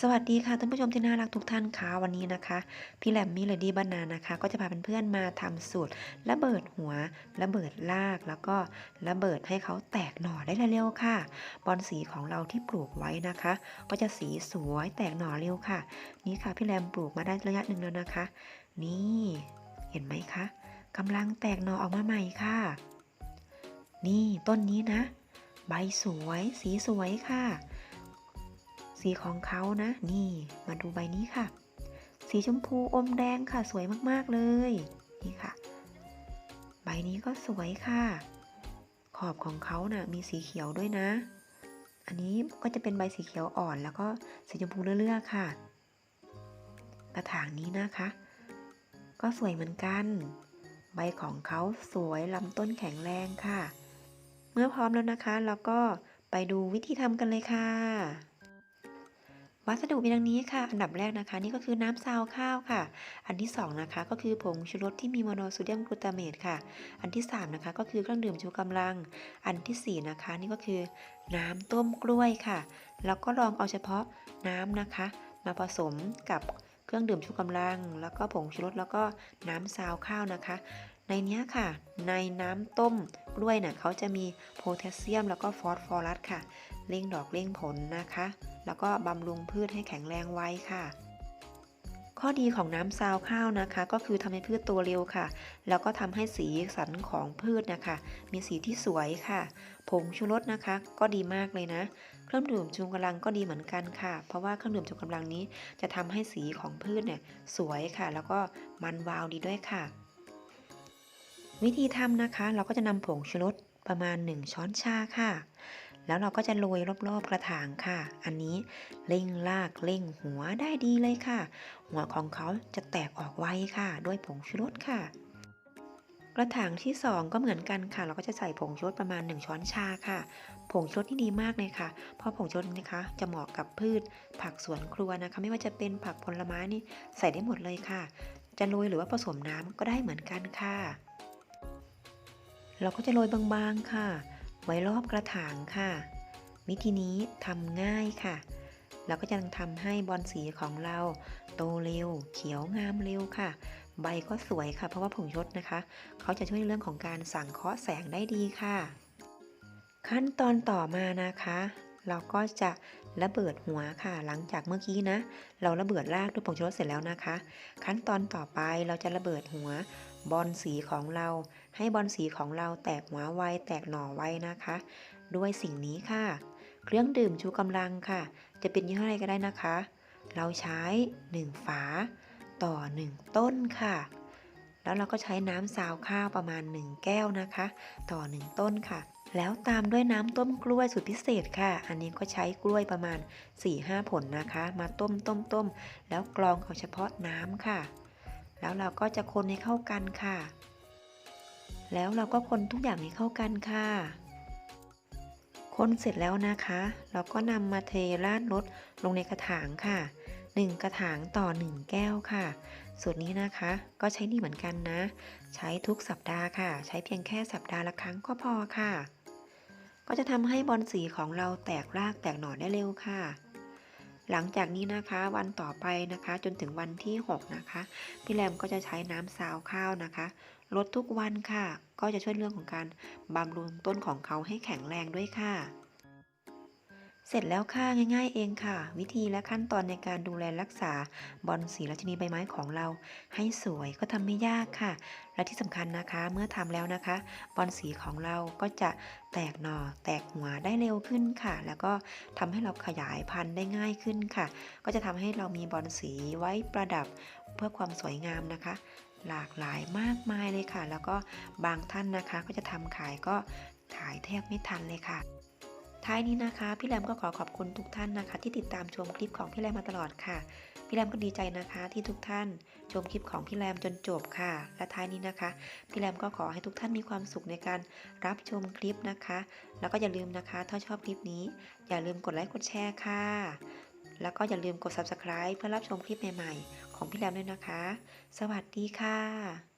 สวัสดีค่ะท่านผู้ชมที่น่ารักทุกท่านค่ะวันนี้นะคะ พี่แหลมมี่เลดี้บานานะคะ ก็จะพาเพื่อนๆมาทำสูตรระเบิดหัวระเบิดรากแล้วก็ระเบิดให้เขาแตกหน่อได้เร็วๆค่ะ บอนสีของเราที่ปลูกไว้นะคะ ก็จะสีสวยแตกหน่อเร็วค่ะ นี่ค่ะพี่แหลมปลูกมาได้ระยะหนึ่งแล้วนะคะ นี่เห็นไหมคะกำลังแตกหน่อออกมาใหม่ค่ะ นี่ต้นนี้นะ ใบสวยสีสวยค่ะ สีของเขานะ นี่มาดูใบนี้ค่ะ สีชมพูอมแดงค่ะสวยมากๆเลย นี่ค่ะ ใบนี้ก็สวยค่ะ ขอบของเขานะ่ะมีสีเขียวด้วยนะ อันนี้ก็จะเป็นใบสีเขียวอ่อนแล้วก็สีชมพูเลื่อๆค่ะ กระถางนี้นะคะ ก็สวยเหมือนกัน ใบของเขาสวยลำต้นแข็งแรงค่ะ เมื่อพร้อมแล้วนะคะเราก็ไปดูวิธีทำกันเลยค่ะ วัสดุมีดังนี้ค่ะ อันดับแรกนะคะ นี่ก็คือน้ำซาวข้าวค่ะ อันที่สองนะคะ ก็คือผงชูรสที่มีโมโนโซเดียมกลูตาเมตค่ะ อันที่สามนะคะ ก็คือเครื่องดื่มชูกำลัง อันที่สี่นะคะ นี่ก็คือ น้ำต้มกล้วยค่ะ แล้วก็ลองเอาเฉพาะน้ำนะคะ มาผสมกับเครื่องดื่มชูกำลัง แล้วก็ผงชูรสแล้วก็น้ำซาวข้าวนะคะ ในเนี้ยค่ะ ในน้ำต้มกล้วยเนี่ยเขาจะมีโพแทสเซียม แล้วก็ฟอสฟอรัสค่ะ เร่งดอกเร่งผลนะคะ แล้วก็บำรุงพืชให้แข็งแรงไว้ค่ะ ข้อดีของน้ำซาวข้าวนะคะ ก็คือทำให้พืชโตเร็วค่ะ แล้วก็ทำให้สีสันของพืชนะคะ มีสีที่สวยค่ะ ผงชูรสนะคะ ก็ดีมากเลยนะ เครื่องดื่มชูกำลังก็ดีเหมือนกันค่ะ เพราะว่าเครื่องดื่มชูกำลังนี้จะทำให้สีของพืชเนี่ยสวยค่ะ แล้วก็มันวาวดีด้วยค่ะ วิธีทำนะคะ เราก็จะนำผงชูรสประมาณ 1 ช้อนชาค่ะ แล้วเราก็จะโรยรอบๆกระถางค่ะ อันนี้เร่งรากเร่งหัวได้ดีเลยค่ะ หัวของเขาจะแตกออกไวค่ะ ด้วยผงชูรสค่ะ กระถางที่ 2 ก็เหมือนกันค่ะ เราก็จะใส่ผงชูรสประมาณ 1 ช้อนชาค่ะ ผงชูรสที่ดีมากเลยค่ะ เพราะผงชูรสนะคะ จะเหมาะกับพืชผักสวนครัวนะคะ ไม่ว่าจะเป็นผักผลไม้นี่ใส่ได้หมดเลยค่ะ จะโรยหรือว่าผสมน้ำก็ได้เหมือนกันค่ะ เราก็จะโรยบางๆค่ะ ไว้รอบกระถางค่ะ วิธีนี้ทำง่ายค่ะ เราก็จะทำให้บอนสีของเราโตเร็ว เขียวงามเร็วค่ะ ใบก็สวยค่ะ เพราะว่าผงชดนะคะ เขาจะช่วยในเรื่องของการสั่งเคราะห์แสงได้ดีค่ะ ขั้นตอนต่อมานะคะ เราก็จะระเบิดหัวค่ะ หลังจากเมื่อกี้นะ เราระเบิดรากด้วยผงชูรสเสร็จแล้วนะคะ ขั้นตอนต่อไปเราจะระเบิดหัว บอลสีของเรา ให้บอลสีของเราแตกหัวไวแตกหน่อไวนะคะ ด้วยสิ่งนี้ค่ะ เครื่องดื่มชูกำลังค่ะ จะเป็นยี่ห้ออะไรก็ได้นะคะ เราใช้ 1 ฝา ต่อ 1 ต้นค่ะ แล้วเราก็ใช้น้ำซาวข้าวประมาณ 1 แก้วนะคะ ต่อ 1 ต้นค่ะแล้วตามด้วยน้ำต้มกล้วยสูตรพิเศษค่ะ อันนี้ก็ใช้กล้วยประมาณ 4-5 ผลนะคะ มาต้มต้มต้มแล้วกรองเอาเฉพาะน้ำค่ะ แล้วเราก็จะคนให้เข้ากันค่ะ แล้วเราก็คนทุกอย่างให้เข้ากันค่ะ คนเสร็จแล้วนะคะ เราก็นำมาเทราดรสลงในกระถางค่ะ 1 กระถางต่อ 1 แก้วค่ะ สูตรนี้นะคะก็ใช้ดีเหมือนกันนะ ใช้ทุกสัปดาห์ค่ะ ใช้เพียงแค่สัปดาห์ละครั้งก็พอค่ะ ก็จะทำให้บอลสีของเราแตกรากแตกหน่อได้เร็วค่ะ หลังจากนี้นะคะวันต่อไปนะคะจนถึงวันที่6นะคะพี่แรมก็จะใช้น้ำซาวข้าวนะคะลดทุกวันค่ะ ก็จะช่วยเรื่องของการบำรุงต้นของเขาให้แข็งแรงด้วยค่ะ เสร็จแล้วค่ะง่าย ๆ เองค่ะ วิธีและขั้นตอนในการดูแลรักษาบอนสีราชินีใบไม้ของเรา ให้สวยก็ทำไม่ยากค่ะ และที่สำคัญนะคะเมื่อทำแล้วนะคะ บอนสีของเราก็จะแตกหน่อ แตกหัวได้เร็วขึ้นค่ะ แล้วก็ทำให้เราขยายพันธุ์ได้ง่ายขึ้นค่ะ ก็จะทำให้เรามีบอนสีไว้ประดับเพื่อความสวยงามนะคะหลากหลายมากมายเลยค่ะ แล้วก็บางท่านนะคะก็จะทำขายก็ขายแทบไม่ทันเลยค่ะ ท้ายนี้นะคะ พี่แรมก็ขอขอบคุณทุกท่านนะคะ ที่ติดตามชมคลิปของพี่แรมมาตลอดค่ะ พี่แรมก็ดีใจนะคะที่ทุกท่านชมคลิปของพี่แรมจนจบค่ะ และท้ายนี้นะคะ พี่แรมก็ขอให้ทุกท่านมีความสุขในการรับชมคลิปนะคะ แล้วก็อย่าลืมนะคะ ถ้าชอบคลิปนี้ อย่าลืมกดไลค์กดแชร์ค่ะ แล้วก็อย่าลืมกด subscribe เพื่อรับชมคลิปใหม่ๆ ของพี่แรมด้วยนะคะ สวัสดีค่ะ